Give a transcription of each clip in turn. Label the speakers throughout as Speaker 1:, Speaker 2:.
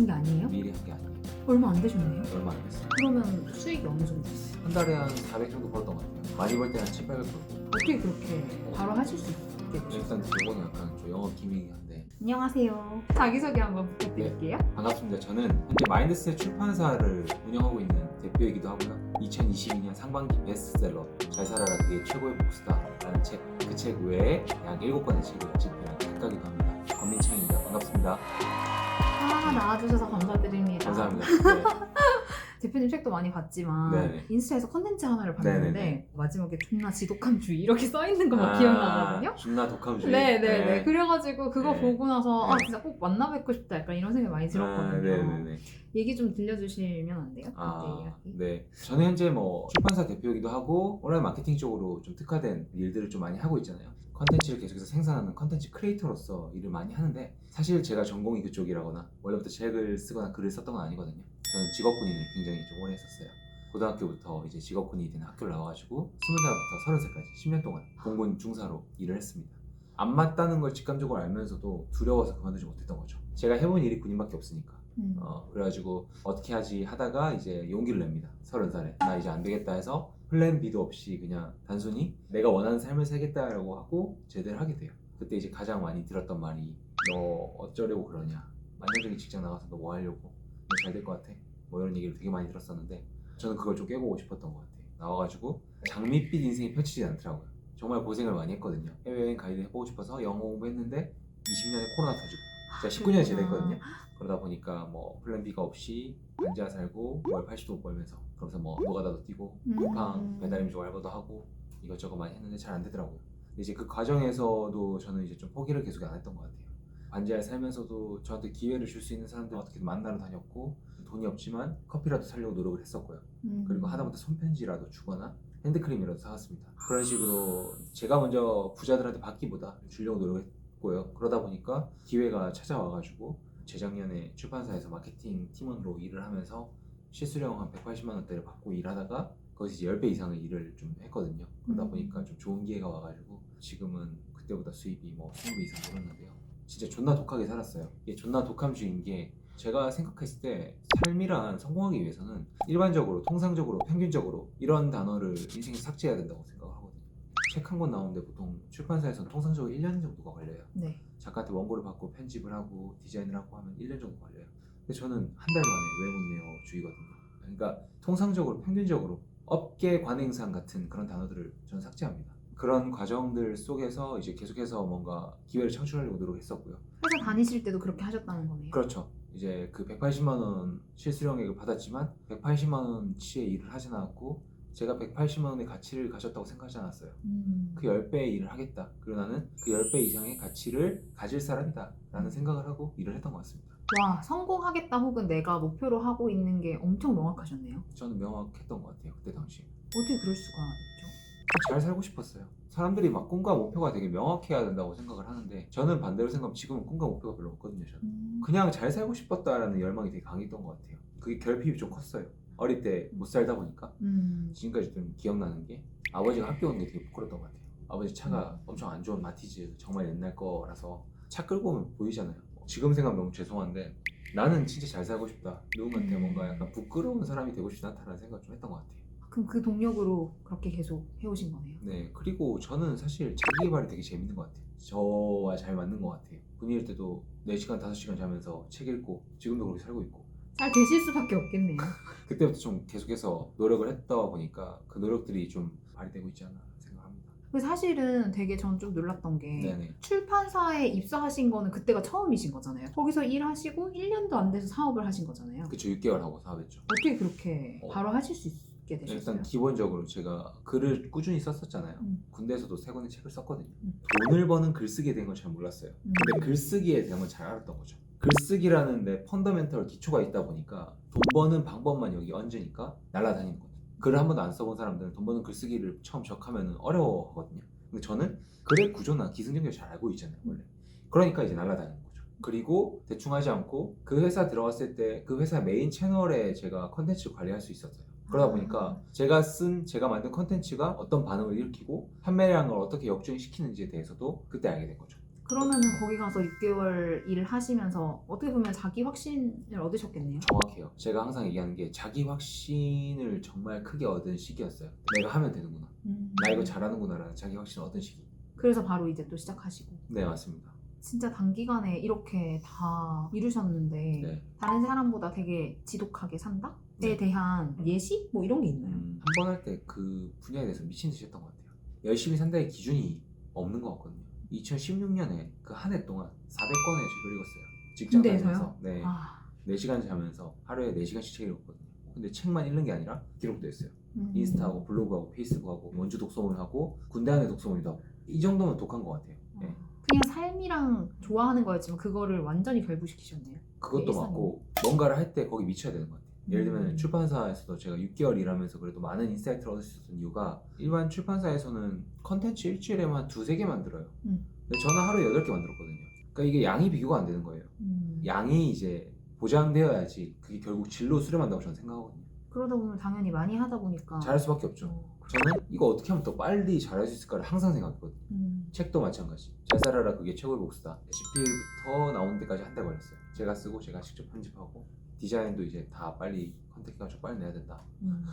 Speaker 1: 하신 게 아니에요?
Speaker 2: 미리 한 게 아니에요.
Speaker 1: 얼마 안 되셨네요.
Speaker 2: 얼마 안 됐어요.
Speaker 1: 그러면 수익이 어느 정도 있어요?
Speaker 2: 한 달에 한 400 정도 벌었던 것 같아요. 많이 벌 때는 한 7, 800 벌고.
Speaker 1: 어떻게 그렇게 바로 하실 수 있게 되셨어요?
Speaker 2: 일단 이거는 약간 좀 영업 기밀이긴 한데
Speaker 1: 안녕하세요. 자기소개 한번 부탁드릴게요.
Speaker 2: 반갑습니다. 저는 현재 마인드셋 출판사를 운영하고 있는 대표이기도 하고요. 2022년 상반기 베스트셀러 잘 살아라 그게 최고의 복수다라는 책, 그 책 외에 약 7권의 책을 집필한 작가기도 합니다. 권민창입니다. 반갑습니다.
Speaker 1: 아, 나와주셔서 감사드립니다.
Speaker 2: 감사합니다. 네.
Speaker 1: 대표님 책도 많이 봤지만
Speaker 2: 네네.
Speaker 1: 인스타에서 컨텐츠 하나를 봤는데
Speaker 2: 네네네.
Speaker 1: 마지막에 존나 지독함주의 이렇게 써 있는 거 막
Speaker 2: 아,
Speaker 1: 기억나거든요.
Speaker 2: 존나 독함주의.
Speaker 1: 네네네.
Speaker 2: 네.
Speaker 1: 그래가지고 그거
Speaker 2: 네.
Speaker 1: 보고 나서 아
Speaker 2: 네.
Speaker 1: 진짜 꼭 만나 뵙고 싶다 약간 이런 생각이 많이 들었거든요.
Speaker 2: 아, 네네네.
Speaker 1: 얘기 좀 들려주시면 안 돼요?
Speaker 2: 아. 네. 저는 현재 뭐 출판사 대표이기도 하고 온라인 마케팅 쪽으로 좀 특화된 일들을 좀 많이 하고 있잖아요. 컨텐츠를 계속해서 생산하는 컨텐츠 크리에이터로서 일을 많이 하는데 사실 제가 전공이 그쪽이라거나 원래부터 책을 쓰거나 글을 썼던 건 아니거든요. 저는 직업군인을 굉장히 좀 오래 했었어요. 고등학교부터 이제 직업군인이 되는 학교를 나와가지고 20살부터 30살까지 10년 동안 공군 중사로 일을 했습니다. 안 맞다는 걸 직감적으로 알면서도 두려워서 그만두지 못했던 거죠. 제가 해본 일이 군인밖에 없으니까.
Speaker 1: 음.
Speaker 2: 어, 그래가지고 어떻게 하지 하다가 이제 용기를 냅니다. 서른 살에 나 이제 안 되겠다 해서 플랜 B도 없이 그냥 단순히 내가 원하는 삶을 살겠다라고 하고 제대를 하게 돼요. 그때 이제 가장 많이 들었던 말이 너 어쩌려고 그러냐. 안정적인 직장 나가서 너 뭐 하려고. 잘 될 것 같아. 뭐 이런 얘기를 되게 많이 들었었는데 저는 그걸 좀 깨보고 싶었던 것 같아요. 나와가지고 장밋빛 인생이 펼치지 않더라고요. 정말 고생을 많이 했거든요. 해외여행 가이드 해보고 싶어서 영어 공부했는데 20년에 코로나 터지고 제가 19년에 제대했거든요. 그러다 보니까 뭐 플랜 B가 없이 앉아 살고 월 80도 벌면서 그러면서 뭐 노가다도 뛰고
Speaker 1: 음.
Speaker 2: 쿠팡 배달 음식 알바도 하고 이것저것 많이 했는데 잘 안 되더라고요. 근데 이제 그 과정에서도 저는 이제 좀 포기를 계속 안 했던 것 같아요. 반지하에 살면서도 저한테 기회를 줄 수 있는 사람들 어떻게든 만나러 다녔고 돈이 없지만 커피라도 사려고 노력을 했었고요.
Speaker 1: 음.
Speaker 2: 그리고 하다못해 손편지라도 주거나 핸드크림이라도 사왔습니다. 그런 식으로 제가 먼저 부자들한테 받기보다 주려고 노력했고요. 그러다 보니까 기회가 찾아와가지고 재작년에 출판사에서 마케팅 팀원으로 일을 하면서 실수령 한 180만 원대를 받고 일하다가 거기서 이제 10배 이상의 일을 좀 했거든요. 그러다
Speaker 1: 음.
Speaker 2: 보니까 좀 좋은 기회가 와가지고 지금은 그때보다 수입이 뭐 20배 이상 늘었는데요. 진짜 존나 독하게 살았어요. 이게 존나 독함주의인 게 제가 생각했을 때 삶이란 성공하기 위해서는 일반적으로 통상적으로 평균적으로 이런 단어를 인생에 삭제해야 된다고 생각을 하거든요. 책 한 권 나오는데 보통 출판사에서는 통상적으로 1년 정도가 걸려요.
Speaker 1: 네.
Speaker 2: 작가한테 원고를 받고 편집을 하고 디자인을 하고 하면 1년 정도 걸려요. 근데 저는 한 달 만에 왜 못 내요 주의거든요. 그러니까 통상적으로 평균적으로 업계 관행상 같은 그런 단어들을 저는 삭제합니다. 그런 과정들 속에서 이제 계속해서 뭔가 기회를 창출하려고 노력했었고요.
Speaker 1: 회사 다니실 때도 그렇게 하셨다는 거네요.
Speaker 2: 그렇죠. 이제 그 180만 원 실수령액을 받았지만 180만 원치의 일을 하진 않았고 제가 180만 원의 가치를 가졌다고 생각하지 않았어요.
Speaker 1: 음.
Speaker 2: 그 10배의 일을 하겠다. 그리고 나는 그 10배 이상의 가치를 가질 사람이다. 라는 생각을 하고 일을 했던 것 같습니다.
Speaker 1: 와 성공하겠다 혹은 내가 목표로 하고 있는 게 엄청 명확하셨네요.
Speaker 2: 저는 명확했던 것 같아요. 그때 당시.
Speaker 1: 어떻게 그럴 수가?
Speaker 2: 잘 살고 싶었어요. 사람들이 막 꿈과 목표가 되게 명확해야 된다고 생각을 하는데 저는 반대로 생각하면 지금은 꿈과 목표가 별로 없거든요. 저는.
Speaker 1: 음.
Speaker 2: 그냥 잘 살고 싶었다라는 열망이 되게 강했던 것 같아요. 그게 결핍이 좀 컸어요. 어릴 때 못 살다 보니까
Speaker 1: 음.
Speaker 2: 지금까지 좀 기억나는 게 아버지가 학교 온게 되게 부끄러웠던 것 같아요. 아버지 차가 엄청 안 좋은 마티즈 정말 옛날 거라서 차 끌고 오면 보이잖아요. 지금 생각하면 너무 죄송한데 나는 진짜 잘 살고 싶다. 누군가한테
Speaker 1: 음.
Speaker 2: 뭔가 약간 부끄러운 사람이 되고 싶지 않다는 생각을 좀 했던 것 같아요.
Speaker 1: 그럼 그 동력으로 그렇게 계속 해오신 거네요.
Speaker 2: 네 그리고 저는 사실 자기 개발이 되게 재밌는 것 같아요. 저와 잘 맞는 것 같아요. 군인일 때도 4시간 5시간 자면서 책 읽고 지금도 그렇게 살고 있고
Speaker 1: 잘 되실 수밖에 없겠네요.
Speaker 2: 그때부터 좀 계속해서 노력을 했다 보니까 그 노력들이 좀 발휘되고 있지 않나 생각합니다.
Speaker 1: 근데 사실은 되게 전 좀 놀랐던 게
Speaker 2: 네네.
Speaker 1: 출판사에 입사하신 거는 그때가 처음이신 거잖아요. 거기서 일하시고 1년도 안 돼서 사업을 하신 거잖아요.
Speaker 2: 그쵸 6개월 하고 사업했죠.
Speaker 1: 어떻게 그렇게
Speaker 2: 어.
Speaker 1: 바로 하실 수 있 게 되셨어요?
Speaker 2: 일단 기본적으로 제가 글을 꾸준히 썼었잖아요.
Speaker 1: 음.
Speaker 2: 군대에서도 세 권의 책을 썼거든요.
Speaker 1: 음.
Speaker 2: 돈을 버는 글쓰기에 대한 건 잘 몰랐어요.
Speaker 1: 음.
Speaker 2: 근데 글쓰기에 대한 건 잘 알았던 거죠. 글쓰기라는 데 펀더멘털 기초가 있다 보니까 돈 버는 방법만 여기 얹으니까 날아다니는 거죠. 글을 한 번도 안 써본 사람들은 돈 버는 글쓰기를 처음 접하면 어려워하거든요. 근데 저는 글의 구조나 기승전결 잘 알고 있잖아요, 원래. 그러니까 이제 날아다니는 거죠. 그리고 대충 하지 않고 그 회사 들어갔을 때 그 회사 메인 채널에 제가 컨텐츠를 관리할 수 있었어요. 그러다 보니까 제가 쓴 제가 만든 컨텐츠가 어떤 반응을 일으키고 판매량을 어떻게 역주행시키는지에 대해서도 그때 알게 된 거죠.
Speaker 1: 그러면은 거기 가서 6개월 일을 하시면서 어떻게 보면 자기 확신을 얻으셨겠네요.
Speaker 2: 정확해요. 제가 항상 얘기하는 게 자기 확신을 정말 크게 얻은 시기였어요. 내가 하면 되는구나.
Speaker 1: 음.
Speaker 2: 나 이거 잘하는구나라는 자기 확신을 얻은 시기.
Speaker 1: 그래서 바로 이제 또 시작하시고
Speaker 2: 네 맞습니다.
Speaker 1: 진짜 단기간에 이렇게 다 이루셨는데
Speaker 2: 네.
Speaker 1: 다른 사람보다 되게 지독하게 산다에
Speaker 2: 네.
Speaker 1: 대한 예시 뭐 이런 게 있나요?
Speaker 2: 한 번 할 때 그 분야에 대해서 미친 듯이 했던 것 같아요. 열심히 산다의 기준이 없는 것 같거든요. 2016년에 그 한 해 동안 400권의 책을 읽었어요. 직장
Speaker 1: 군대에서요?
Speaker 2: 다니면서. 네.
Speaker 1: 아,
Speaker 2: 4시간 자면서 하루에 4시간씩 책 읽었거든요. 근데 책만 읽는 게 아니라 기록도 했어요.
Speaker 1: 음.
Speaker 2: 인스타하고 블로그하고 페이스북하고 원주 독서모임하고 군대 안에 독서모임도 하고 이 정도면 독한 것 같아요. 네.
Speaker 1: 어. 그냥 삶이랑 좋아하는 거였지만 그거를 완전히 결부시키셨네요.
Speaker 2: 그것도
Speaker 1: 일상이.
Speaker 2: 맞고 뭔가를 할 때 거기 미쳐야 되는 것 같아요. 예를 들면
Speaker 1: 음.
Speaker 2: 출판사에서도 제가 6개월 일하면서 그래도 많은 인사이트를 얻을 수 있었던 이유가 일반 출판사에서는 컨텐츠 일주일에만 한 두세 개 만들어요.
Speaker 1: 음.
Speaker 2: 근데 저는 하루에 8개 만들었거든요. 그러니까 이게 양이 비교가 안 되는 거예요.
Speaker 1: 음.
Speaker 2: 양이 이제 보장되어야지 그게 결국 질로 수렴한다고 저는 생각하거든요.
Speaker 1: 그러다 보면 당연히 많이 하다 보니까
Speaker 2: 잘할 수밖에 없죠.
Speaker 1: 어,
Speaker 2: 저는 이거 어떻게 하면 더 빨리 잘할 수 있을까를 항상 생각했거든요.
Speaker 1: 음.
Speaker 2: 책도 마찬가지. 잘 살아라 그게 최고의 복수다. 레시피부터 나오는 데까지 한 달 걸렸어요. 제가 쓰고 제가 직접 편집하고 디자인도 이제 다 빨리 컨택해가지고 빨리 내야 된다.
Speaker 1: 음.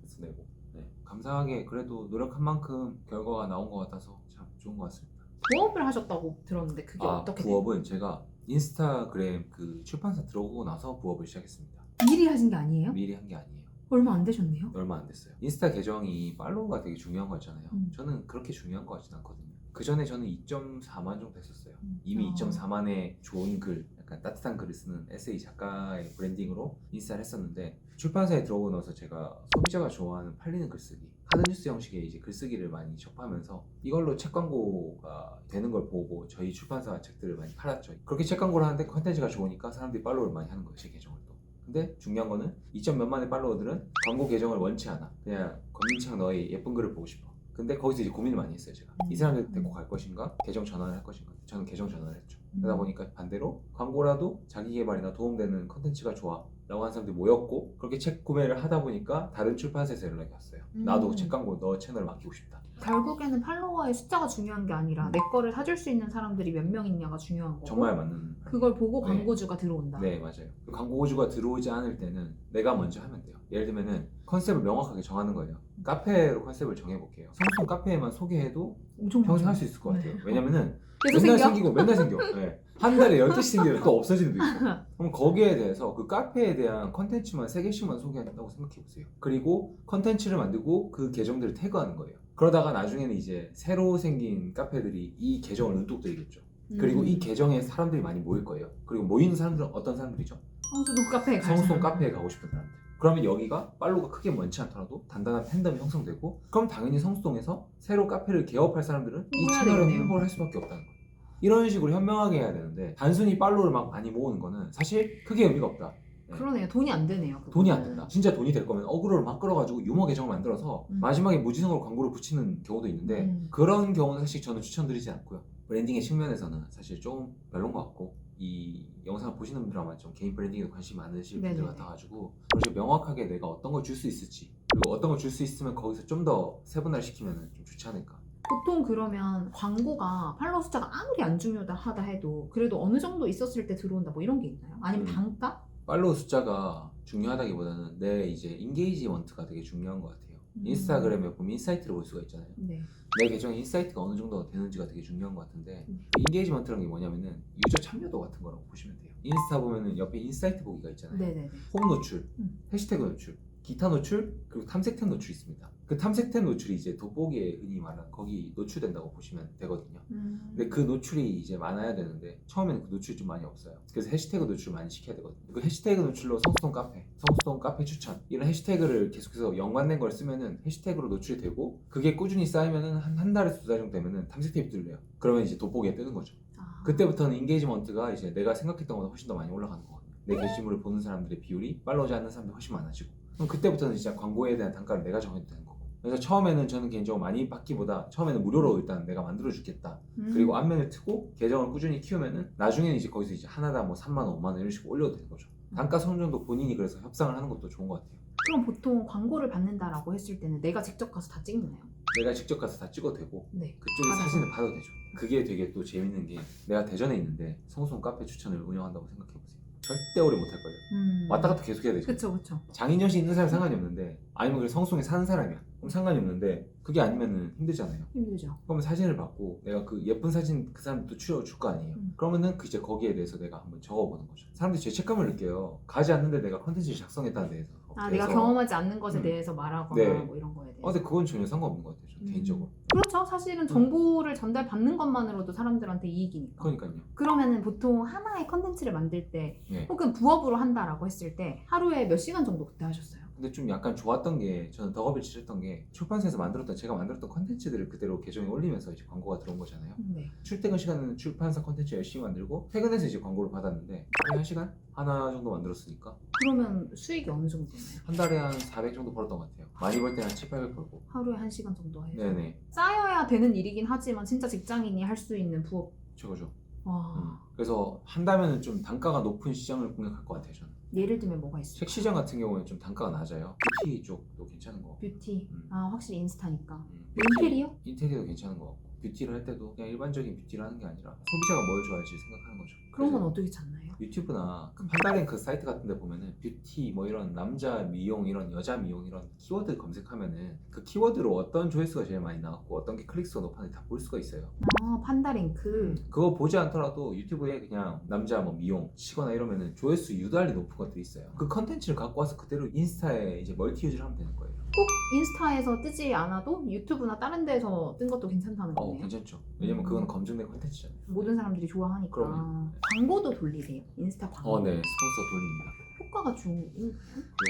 Speaker 2: 그래서 내고. 네. 감사하게 그래도 노력한 만큼 결과가 나온 것 같아서 참 좋은 것 같습니다.
Speaker 1: 부업을 하셨다고 들었는데 그게
Speaker 2: 아
Speaker 1: 어떻게
Speaker 2: 부업은 제가 인스타그램 그 출판사 들어오고 나서 부업을 시작했습니다.
Speaker 1: 돼요? 미리 하신 게 아니에요?
Speaker 2: 미리 한 게 아니에요.
Speaker 1: 얼마 안 되셨네요.
Speaker 2: 얼마 안 됐어요. 인스타 계정이 팔로우가 되게 중요한 거잖아요.
Speaker 1: 음.
Speaker 2: 저는 그렇게 중요한 것 같진 않거든요. 그 전에 저는 2.4만 정도 했었어요.
Speaker 1: 음.
Speaker 2: 이미
Speaker 1: 어.
Speaker 2: 2.4만의 좋은 글, 약간 따뜻한 글을 쓰는 에세이 작가의 브랜딩으로 인스타를 했었는데 출판사에 들어오고 나서 제가 소비자가 좋아하는 팔리는 글쓰기, 카드뉴스 형식의 이제 글쓰기를 많이 접하면서 이걸로 책 광고가 되는 걸 보고 저희 출판사 책들을 많이 팔았죠. 그렇게 책 광고를 하는데 컨텐츠가 좋으니까 사람들이 팔로우를 많이 하는 거예요, 제 계정을 또. 근데 중요한 거는 2점 몇만의 팔로워들은 광고 계정을 원치 않아. 그냥 권민창 너의 예쁜 글을 보고 싶어. 근데 거기서 이제 고민을 많이 했어요, 제가. 이 사람들 데리고 갈 것인가? 계정 전환을 할 것인가? 저는 계정 전환을 했죠. 그러다
Speaker 1: 음.
Speaker 2: 보니까 반대로 광고라도 자기 개발이나 도움되는 컨텐츠가 좋아. 라고 하는 사람들이 모였고 그렇게 책 구매를 하다 보니까 다른 출판사에서 연락이 왔어요.
Speaker 1: 음.
Speaker 2: 나도 책 광고 너 채널 맡기고 싶다.
Speaker 1: 결국에는 팔로워의 숫자가 중요한 게 아니라 내 거를 사줄 수 있는 사람들이 몇 명 있냐가 중요한 거고
Speaker 2: 정말 맞는
Speaker 1: 그걸 보고
Speaker 2: 네.
Speaker 1: 광고주가 들어온다.
Speaker 2: 네 맞아요 광고주가 들어오지 않을 때는 내가 먼저 하면 돼요 예를 들면은 컨셉을 명확하게 정하는 거예요 카페로 컨셉을 정해볼게요 성수동 카페에만 소개해도
Speaker 1: 엄청
Speaker 2: 평생. 할 수 있을 것
Speaker 1: 네.
Speaker 2: 같아요 왜냐면은
Speaker 1: 계속
Speaker 2: 맨날
Speaker 1: 생겨?
Speaker 2: 생기고 맨날 생겨 네. 한 달에 10개씩 생기면 또 없어지는 데 있어 그럼 거기에 대해서 그 카페에 대한 컨텐츠만 3개씩만 소개한다고 생각해보세요 그리고 컨텐츠를 만들고 그 계정들을 태그하는 거예요 그러다가 나중에는 이제 새로 생긴 카페들이 이 계정을 은뚝 들이겠죠 그리고
Speaker 1: 음.
Speaker 2: 이 계정에 사람들이 많이 모일 거예요. 그리고 모이는 사람들은 어떤 사람들이죠?
Speaker 1: 성수동 카페에 가서
Speaker 2: 성수동 카페에 가고 싶은 사람들. 그러면 여기가 팔로우가 크게 많지 않더라도 단단한 팬덤이 형성되고 그럼 당연히 성수동에서 새로 카페를 개업할 사람들은 이
Speaker 1: 홍보해야
Speaker 2: 채널을
Speaker 1: 되겠네요.
Speaker 2: 홍보를 할 수밖에 없다는 거예요. 이런 식으로 현명하게 해야 되는데 단순히 팔로우를 막 많이 모으는 거는 사실 크게 의미가 없다.
Speaker 1: 그러네요. 돈이 안 되네요. 그거는.
Speaker 2: 돈이 안 된다. 진짜 돈이 될 거면 어그로를 막 끌어가지고 유머 계정을 만들어서
Speaker 1: 음.
Speaker 2: 마지막에 무지성으로 광고를 붙이는 경우도 있는데
Speaker 1: 음.
Speaker 2: 그런 경우는 사실 저는 추천드리지 않고요. 브랜딩의 측면에서는 사실 좀 별론 것 같고 이 영상을 보시는 분들 아마 좀 개인 브랜딩에 관심 많으실 분들
Speaker 1: 네네네.
Speaker 2: 같아가지고 그래서 명확하게 내가 어떤 걸 줄 수 있을지 그리고 어떤 걸 줄 수 있으면 거기서 좀 더 세분화를 시키면 좀 좋지 않을까.
Speaker 1: 보통 그러면 광고가 팔로워 숫자가 아무리 안 중요하다 해도 그래도 어느 정도 있었을 때 들어온다 뭐 이런 게 있나요? 아니면
Speaker 2: 음.
Speaker 1: 단가?
Speaker 2: 팔로우 숫자가 중요하다기보다는 내 이제 인게이지먼트가 되게 중요한 것 같아요.
Speaker 1: 음.
Speaker 2: 인스타그램에 보면 인사이트를 볼 수가 있잖아요.
Speaker 1: 네.
Speaker 2: 내 계정에 인사이트가 어느 정도 되는지가 되게 중요한 것 같은데
Speaker 1: 음.
Speaker 2: 인게이지먼트라는 게 뭐냐면은 유저 참여도 같은 거라고 보시면 돼요. 인스타 보면은 옆에 인사이트 보기가 있잖아요.
Speaker 1: 네네네.
Speaker 2: 홈 노출,
Speaker 1: 음.
Speaker 2: 해시태그 노출, 기타 노출, 그리고 탐색템 노출이 있습니다. 그 탐색템 노출이 이제 돋보기에 흔히 말하는 거기 노출된다고 보시면 되거든요.
Speaker 1: 음.
Speaker 2: 근데 그 노출이 이제 많아야 되는데 처음에는 그 노출이 좀 많이 없어요. 그래서 해시태그 노출 많이 시켜야 되거든요. 그 해시태그 노출로 성수동 카페, 성수동 카페 추천 이런 해시태그를 계속해서 연관된 걸 쓰면은 해시태그로 노출이 되고 그게 꾸준히 쌓이면은 한, 한 달에서 두 달 정도 되면은 탐색템이 뜰래요. 그러면 이제 돋보기에 뜨는 거죠.
Speaker 1: 아.
Speaker 2: 그때부터는 인게이지먼트가 이제 내가 생각했던 것보다 훨씬 더 많이 올라가는 거거든요. 내 게시물을 보는 사람들의 비율이 팔로우지 않는 사람들이 훨씬 많아지고 그럼 그때부터는 진짜 광고에 대한 단가를 내가 정해도 되는 거고 그래서 처음에는 저는 개인적으로 많이 받기보다 처음에는 무료로 일단 내가 만들어 주겠다
Speaker 1: 음.
Speaker 2: 그리고 안면을 트고 계정을 꾸준히 키우면은 나중에는 이제 거기서 이제 하나당 뭐 3만 원, 5만 원 이런 식으로 올려도 되는 거죠 단가 선정도 본인이 그래서 협상을 하는 것도 좋은 것 같아요
Speaker 1: 그럼 보통 광고를 받는다라고 했을 때는 내가 직접 가서 다 찍나요?
Speaker 2: 내가 직접 가서 다 찍어도 되고
Speaker 1: 네.
Speaker 2: 그쪽에
Speaker 1: 받아서?
Speaker 2: 사진을 받아도 되죠. 그게 되게 또 재밌는 게 내가 대전에 있는데 성송 카페 추천을 운영한다고 생각해보세요. 절대 오래 못 할걸요.
Speaker 1: 음.
Speaker 2: 왔다 갔다 계속 해야 되죠.
Speaker 1: 그쵸 그쵸.
Speaker 2: 장인여시 있는 사람 상관이 없는데 아니면 그 성송에 사는 사람이야. 그럼 상관이 없는데 그게 아니면은 힘들잖아요.
Speaker 1: 힘들죠.
Speaker 2: 그러면 사진을 받고 내가 그 예쁜 사진 그 사람도 추려줄 거 아니에요.
Speaker 1: 음.
Speaker 2: 그러면은 그 이제 거기에 대해서 내가 한번 적어보는 거죠. 사람들이 죄책감을 느껴요. 가지 않는데 내가 컨텐츠를 작성했다는 데에서.
Speaker 1: 아 내가 경험하지 않는 것에
Speaker 2: 음.
Speaker 1: 대해서 말하거나
Speaker 2: 네.
Speaker 1: 뭐 이런 거에 대해서.
Speaker 2: 어, 근데 그건 전혀 상관없는 것 같아요.
Speaker 1: 음.
Speaker 2: 개인적으로.
Speaker 1: 그렇죠. 사실은 정보를 전달 받는 것만으로도 사람들한테 이익이니까.
Speaker 2: 그러니까요.
Speaker 1: 그러면은 보통 하나의 컨텐츠를 만들 때
Speaker 2: 네.
Speaker 1: 혹은 부업으로 한다라고 했을 때 하루에 몇 시간 정도 그때 하셨어요?
Speaker 2: 근데 좀 약간 좋았던 게 저는 덕업을 치렀던 게 출판사에서 만들었던 제가 만들었던 컨텐츠들을 그대로 계정에 올리면서 이제 광고가 들어온 거잖아요.
Speaker 1: 네.
Speaker 2: 출퇴근 시간에는 출판사 컨텐츠 열심히 만들고 퇴근해서 이제 광고를 받았는데 하루에 한 시간 하나 정도 만들었으니까
Speaker 1: 그러면 수익이 어느 정도 되나요?
Speaker 2: 한 달에 한 400 정도 벌었던 것 같아요. 많이 벌 때는 한 7, 800 벌고.
Speaker 1: 하루에 한 시간 정도 해서
Speaker 2: 네네.
Speaker 1: 쌓여야 되는 일이긴 하지만 진짜 직장인이 할 수 있는 부업
Speaker 2: 저거죠.
Speaker 1: 와
Speaker 2: 음. 그래서 한다면은 좀 단가가 높은 시장을 공략할 것 같아요. 저는.
Speaker 1: 예를 들면 뭐가 있어요?
Speaker 2: 책 시장 같은 경우에는 좀 단가가 낮아요. 뷰티 쪽도 괜찮은 것 같고.
Speaker 1: 뷰티
Speaker 2: 음.
Speaker 1: 아 확실히 인스타니까
Speaker 2: 음,
Speaker 1: 인테리어?
Speaker 2: 인테리어도 괜찮은 것 같고. 뷰티를 할 때도 그냥 일반적인 뷰티를 하는 게 아니라 소비자가 뭘 좋아할지 생각하는 거죠.
Speaker 1: 그런 건 어떻게 찾나요?
Speaker 2: 유튜브나 그 판다랭크 사이트 같은 데 보면은 뷰티 뭐 이런 남자 미용 이런 여자 미용 이런 키워드 검색하면은 그 키워드로 어떤 조회수가 제일 많이 나왔고 어떤 게 클릭수가 높았는지 다 볼 수가 있어요.
Speaker 1: 아 판다링크
Speaker 2: 그거 보지 않더라도 유튜브에 그냥 남자 뭐 미용 치거나 이러면은 조회수 유달리 높은 것들이 있어요. 그 컨텐츠를 갖고 와서 그대로 인스타에 이제 멀티 유즈를 하면 되는 거예요.
Speaker 1: 꼭 인스타에서 뜨지 않아도 유튜브나 다른 데서 뜬 것도 괜찮다는
Speaker 2: 어
Speaker 1: 거네요
Speaker 2: 괜찮죠. 왜냐면 그건 검증된 컨텐츠잖아요.
Speaker 1: 모든 사람들이 좋아하니까
Speaker 2: 그럼요.
Speaker 1: 광고도 돌리세요 인스타 광고
Speaker 2: 어, 네 스폰서 돌립니다.
Speaker 1: 효과가 좋은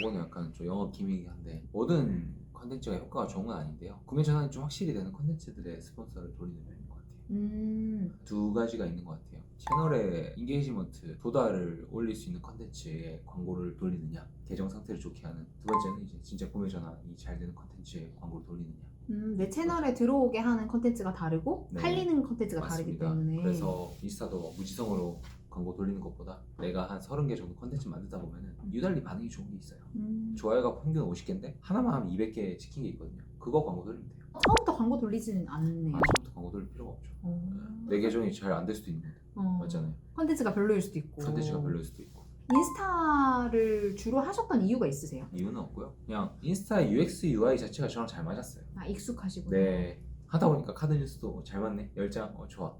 Speaker 2: 요거는 약간 좀 영업 기밀이긴 한데 모든 컨텐츠가 효과가 좋은 건 아닌데요. 구매 전환이 좀 확실히 되는 컨텐츠들의 스폰서를 돌리는 편인 것 같아요.
Speaker 1: 음
Speaker 2: 두 가지가 있는 것 같아요. 채널에 인게이지먼트, 도달을 올릴 수 있는 컨텐츠에 광고를 돌리느냐, 계정 상태를 좋게 하는. 두 번째는 이제 진짜 구매 전환이 잘 되는 컨텐츠에 광고를 돌리느냐.
Speaker 1: 음, 내 채널에 들어오게 하는 컨텐츠가 다르고
Speaker 2: 네.
Speaker 1: 팔리는 컨텐츠가 다르기
Speaker 2: 맞습니다.
Speaker 1: 때문에
Speaker 2: 그래서 인스타도 무지성으로 광고 돌리는 것보다 내가 한 30개 정도 컨텐츠 만들다 보면은 유달리 반응이 좋은 게 있어요.
Speaker 1: 음,
Speaker 2: 좋아요가 평균 50개인데 하나만 하면 200개 찍힌 게 있거든요. 그거 광고 돌리면 돼요.
Speaker 1: 처음부터 광고 돌리진 않네요
Speaker 2: 아, 광고 돌릴 필요가 없죠.
Speaker 1: 어,
Speaker 2: 내 계정이 잘 안 될 수도 있는데
Speaker 1: 어,
Speaker 2: 맞잖아요.
Speaker 1: 컨텐츠가 별로일 수도 있고
Speaker 2: 컨텐츠가 별로일 수도 있고
Speaker 1: 인스타를 주로 하셨던 이유가 있으세요?
Speaker 2: 이유는 없고요. 그냥 인스타 UX UI 자체가 저랑 잘 맞았어요.
Speaker 1: 아 익숙하시구나
Speaker 2: 네 하다 보니까 카드 뉴스도 잘 맞네. 열장 어 좋아.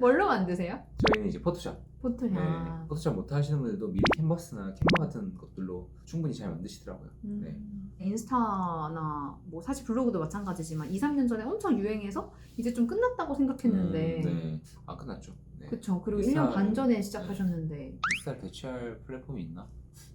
Speaker 1: 뭘로 만드세요?
Speaker 2: 저희는 이제 포토샵.
Speaker 1: 포토샵
Speaker 2: 네, 포토샵 못 하시는 분들도 미리 캔버스나 캔버 같은 것들로 충분히 잘 만드시더라고요.
Speaker 1: 음.
Speaker 2: 네.
Speaker 1: 인스타나 뭐 사실 블로그도 마찬가지지만 2, 3년 전에 엄청 유행해서 이제 좀 끝났다고 생각했는데
Speaker 2: 음, 네. 아 끝났죠. 네.
Speaker 1: 그쵸 그리고
Speaker 2: 인스타-
Speaker 1: 1년 반 전에 시작하셨는데
Speaker 2: 인스타를 대체할 플랫폼이 있나?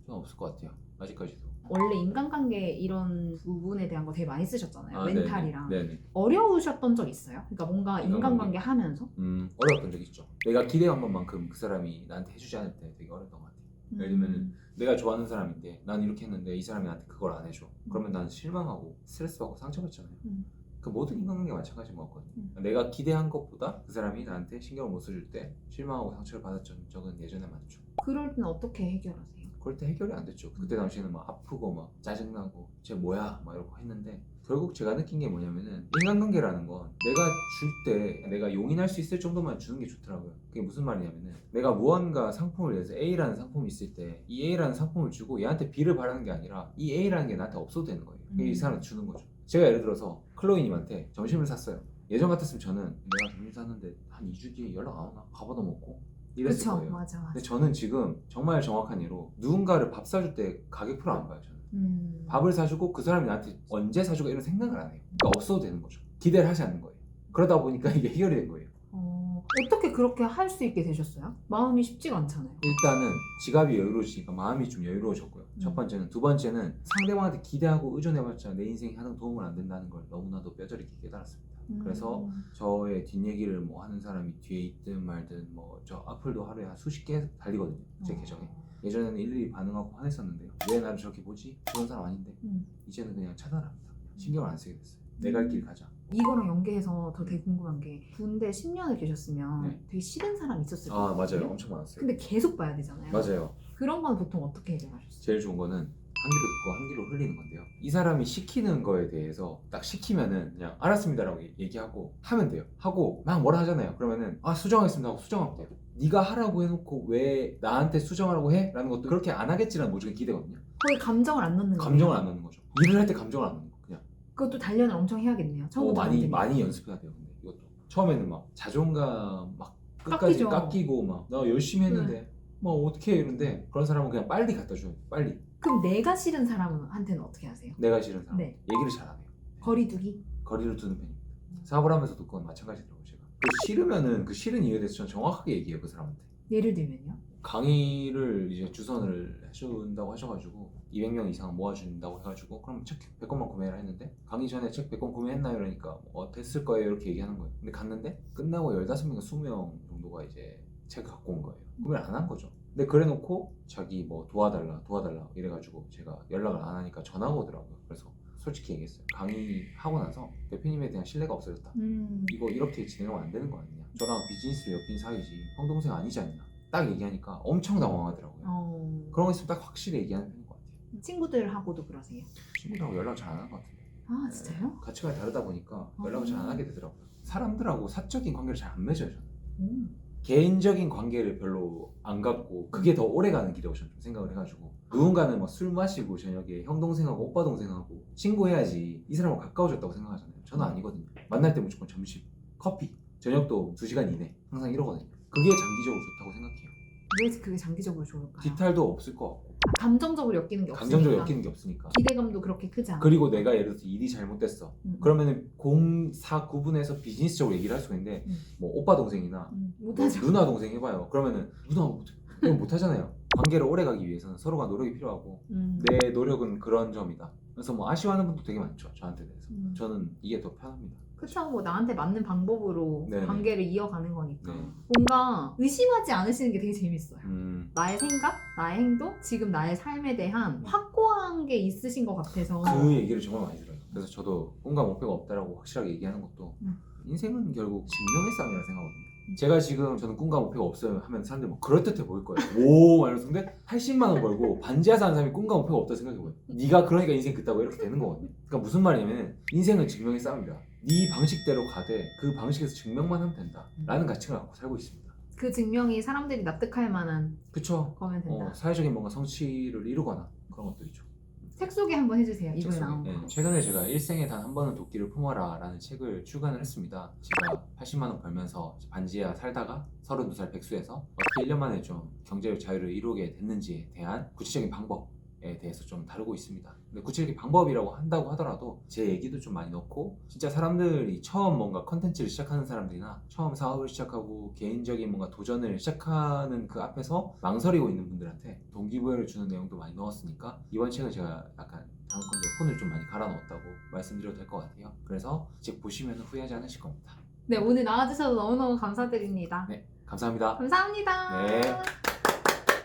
Speaker 2: 저는 없을 것 같아요. 아직까지도.
Speaker 1: 원래 인간관계 이런 부분에 대한 거 되게 많이 쓰셨잖아요
Speaker 2: 아,
Speaker 1: 멘탈이랑
Speaker 2: 네네. 네네.
Speaker 1: 어려우셨던 적 있어요? 그러니까 뭔가
Speaker 2: 인간관계.
Speaker 1: 인간관계 하면서
Speaker 2: 음 어려웠던 적 있죠. 내가 기대한 것만큼 그 사람이 나한테 해주지 않을 때 되게 어려웠던 것 같아요. 예를 들면은
Speaker 1: 음.
Speaker 2: 내가 좋아하는 사람인데 난 이렇게 했는데 이 사람이 나한테 그걸 안 해줘. 그러면 난 실망하고 스트레스 받고 상처받잖아요.
Speaker 1: 음.
Speaker 2: 그 모든 인간관계가 마찬가지인 것 같거든요.
Speaker 1: 음.
Speaker 2: 내가 기대한 것보다 그 사람이 나한테 신경을 못 써줄 때 실망하고 상처를 받았던 적은 예전에 많죠.
Speaker 1: 그럴 때는 어떻게 해결하세요?
Speaker 2: 그럴 때 해결이 안 됐죠. 그때 당시에는 막 아프고 막 짜증나고 쟤 뭐야 막 이러고 했는데 결국 제가 느낀 게 뭐냐면은 인간관계라는 건 내가 줄 때 내가 용인할 수 있을 정도만 주는 게 좋더라고요. 그게 무슨 말이냐면은 내가 무언가 상품을 내서 A라는 상품이 있을 때 이 A라는 상품을 주고 얘한테 B를 바라는 게 아니라 이 A라는 게 나한테 없어도 되는 거예요. 그게 이
Speaker 1: 음.
Speaker 2: 사람한테 주는 거죠. 제가 예를 들어서 클로이님한테 점심을 샀어요. 예전 같았으면 저는 내가 점심 샀는데 한 2주 뒤에 연락 안 오나? 밥얻어 먹고 이랬을
Speaker 1: 그쵸.
Speaker 2: 거예요.
Speaker 1: 맞아 맞아.
Speaker 2: 근데 저는 지금 정말 정확한 예로 누군가를 밥 사줄 때 가격표를 안 봐요 저는.
Speaker 1: 음.
Speaker 2: 밥을 사주고 그 사람이 나한테 언제 사주고 이런 생각을 안 해요. 그러니까 없어도 되는 거죠. 기대를 하지 않는 거예요. 그러다 보니까 이게 해결이 된 거예요.
Speaker 1: 어, 어떻게 그렇게 할 수 있게 되셨어요? 마음이 쉽지가 않잖아요.
Speaker 2: 일단은 지갑이 여유로워지니까 마음이 좀 여유로워졌고요.
Speaker 1: 음.
Speaker 2: 첫 번째는 두 번째는 상대방한테 기대하고 의존해봤자 내 인생에 하등 도움을 안 된다는 걸 너무나도 뼈저리게 깨달았습니다 그래서
Speaker 1: 음.
Speaker 2: 저의 뒷얘기를 뭐 하는 사람이 뒤에 있든 말든 뭐 저 악플도 하루에 한 수십 개 달리거든요 제
Speaker 1: 어.
Speaker 2: 계정에 예전에는 일일이 반응하고 화냈었는데요. 왜 나를 저렇게 보지? 그런 사람 아닌데.
Speaker 1: 음.
Speaker 2: 이제는 그냥 차단합니다. 신경을 안 쓰게 됐어요. 내 갈 길 가자.
Speaker 1: 이거랑 연계해서 더 되게 궁금한 게 군대 10년을 계셨으면
Speaker 2: 네.
Speaker 1: 되게 싫은 사람 있었을 것
Speaker 2: 아. 맞아요. 엄청 많았어요.
Speaker 1: 근데 계속 봐야 되잖아요.
Speaker 2: 맞아요.
Speaker 1: 그런 건 보통 어떻게 해결하셨어요?
Speaker 2: 제일 좋은 거는 한 귀로 듣고 한 귀로 흘리는 건데요. 이 사람이 시키는 거에 대해서 딱 시키면은 그냥 알았습니다라고 얘기하고 하면 돼요. 하고 막 뭐라 하잖아요. 그러면은 아 수정하겠습니다 하고 수정하면 돼요. 네가 하라고 해놓고 왜 나한테 수정하라고 해? 라는 것도 그렇게 안 하겠지라는 모종의 기대거든요.
Speaker 1: 거의 감정을 안 넣는 거예요.
Speaker 2: 감정을 안 넣는 거죠. 일을 할 때 감정을 안 넣는 거 그냥.
Speaker 1: 그것도 단련을 엄청 해야겠네요.
Speaker 2: 어,
Speaker 1: 처음부터 안
Speaker 2: 많이. 많이 연습해야 돼요. 근데 이것도 처음에는 막 자존감 막 끝까지
Speaker 1: 깎이죠.
Speaker 2: 깎이고 막 나 열심히 했는데 뭐 어떻게 해 이러는데 그런 사람은 그냥 빨리 갖다 줘요. 빨리.
Speaker 1: 그럼 내가 싫은 사람한테는 어떻게 하세요?
Speaker 2: 내가 싫은 사람
Speaker 1: 네.
Speaker 2: 얘기를 잘안 해요.
Speaker 1: 거리 두기?
Speaker 2: 거리를 두는 편입니다. 사업을 하면서도 그건 마찬가지더라고요. 제가. 그 싫으면은 그 싫은 이유에 대해서 저는 정확하게 얘기해요 그 사람한테.
Speaker 1: 예를 들면요.
Speaker 2: 강의를 이제 주선을 해준다고 하셔가지고 200명 이상 모아준다고 해가지고 그럼 책 100권만 구매를 했는데 강의 전에 책 100권 구매했나요? 이러니까 어 됐을 거예요 이렇게 얘기하는 거예요 근데 갔는데 끝나고 15명 20명 정도가 이제 책 갖고 온 거예요 구매를 안 한 거죠 근데 그래 놓고 자기 뭐 도와달라 도와달라 이래가지고 제가 연락을 안 하니까 전화가 오더라고요. 그래서 솔직히 얘기했어요. 강의하고 나서 대표님에 대한 신뢰가 없어졌다.
Speaker 1: 음.
Speaker 2: 이거 이렇게 진행하면 안 되는 거 아니냐. 저랑 비즈니스를 엮인 사이지 형 동생 아니지 않냐. 딱 얘기하니까 엄청 당황하더라고요.
Speaker 1: 어...
Speaker 2: 그런 거 있으면 딱 확실히 얘기하는 편인 것 같아요.
Speaker 1: 친구들하고도 그러세요?
Speaker 2: 친구들하고 연락 잘 안 하는 것 같은데
Speaker 1: 아 진짜요?
Speaker 2: 가치관이 다르다 보니까 연락을
Speaker 1: 어.
Speaker 2: 잘안 하게 되더라고요. 사람들하고 사적인 관계를 잘 안 맺어요 저는.
Speaker 1: 음.
Speaker 2: 개인적인 관계를 별로 안 갖고 그게 더 오래 가는 길이라고 저는 좀 생각을 해가지고 누군가는 막 술 마시고 저녁에 형 동생하고 오빠 동생하고 친구해야지 이 사람하고 가까워졌다고 생각하잖아요. 저는 아니거든요. 만날 때 무조건 점심 커피 저녁도 2시간 이내 항상 이러거든요. 그게 장기적으로 좋다고 생각해요.
Speaker 1: 왜 그게 장기적으로 좋을까요?
Speaker 2: 디탈도 없을 것 같고.
Speaker 1: 아, 감정적으로 엮이는 게 없으니까.
Speaker 2: 감정적으로 엮이는 게 없으니까.
Speaker 1: 기대감도 그렇게 크지 않아.
Speaker 2: 그리고 내가 예를 들어서 일이 잘못됐어.
Speaker 1: 음.
Speaker 2: 그러면은 공사 구분해서 비즈니스적으로 얘기를 할 수가 있는데
Speaker 1: 음.
Speaker 2: 뭐 오빠 동생이나
Speaker 1: 음,
Speaker 2: 뭐
Speaker 1: 못하죠.
Speaker 2: 누나 동생 해봐요. 그러면은 누나 못 이건 못하잖아요. 관계를 오래 가기 위해서는 서로가 노력이 필요하고
Speaker 1: 음.
Speaker 2: 내 노력은 그런 점이다. 그래서 뭐 아쉬워하는 분도 되게 많죠 저한테 대해서.
Speaker 1: 음.
Speaker 2: 저는 이게 더 편합니다
Speaker 1: 그쵸 뭐 나한테 맞는 방법으로
Speaker 2: 네네.
Speaker 1: 관계를 이어가는 거니까
Speaker 2: 네.
Speaker 1: 뭔가 의심하지 않으시는 게 되게 재밌어요.
Speaker 2: 음,
Speaker 1: 나의 생각, 나의 행동, 지금 나의 삶에 대한 확고한 게 있으신 것 같아서.
Speaker 2: 그 얘기를 정말 많이 들어요. 그래서 저도 꿈과 목표가 없다라고 확실하게 얘기하는 것도
Speaker 1: 음.
Speaker 2: 인생은 결국 증명의 싸움이라 생각하거든요 제가 지금 저는 꿈과 목표가 없어요 하면 사람들이 뭐 그럴듯해 보일 거예요. 오! 이러면서 근데 80만 원 벌고 반지하사 하는 사람이 꿈과 목표가 없다 생각해봐요. 네가 그러니까 인생 그따고 이렇게 되는 거거든요. 그러니까 무슨 말이냐면 인생은 증명의 싸움이다 네 방식대로 가되 그 방식에서 증명만 하면 된다 라는 가치를 갖고 살고 있습니다.
Speaker 1: 그 증명이 사람들이 납득할 만한
Speaker 2: 그쵸.
Speaker 1: 거면 된다.
Speaker 2: 어, 사회적인 뭔가 성취를 이루거나 그런 것들이죠.
Speaker 1: 책 소개 한번 해주세요. 이번에. 나온 거
Speaker 2: 네, 최근에 제가 일생에 단 한 번은 도끼를 품어라 라는 책을 출간을 했습니다. 제가 80만 원 벌면서 반지하 살다가 32살 백수에서 어떻게 1년 만에 좀 경제적 자유를 이루게 됐는지에 대한 구체적인 방법에 대해서 좀 다루고 있습니다. 근데 구체적인 방법이라고 한다고 하더라도 제 얘기도 좀 많이 넣고 진짜 사람들이 처음 뭔가 컨텐츠를 시작하는 사람들이나 처음 사업을 시작하고 개인적인 뭔가 도전을 시작하는 그 앞에서 망설이고 있는 분들한테 동기부여를 주는 내용도 많이 넣었으니까 이번 책은 제가 약간 단건데 폰을 좀 많이 갈아 넣었다고 말씀드려도 될 것 같아요. 그래서 책 보시면 후회하지 않으실 겁니다.
Speaker 1: 네 오늘 나와주셔서 너무너무 감사드립니다.
Speaker 2: 네 감사합니다.
Speaker 1: 감사합니다.
Speaker 2: 네.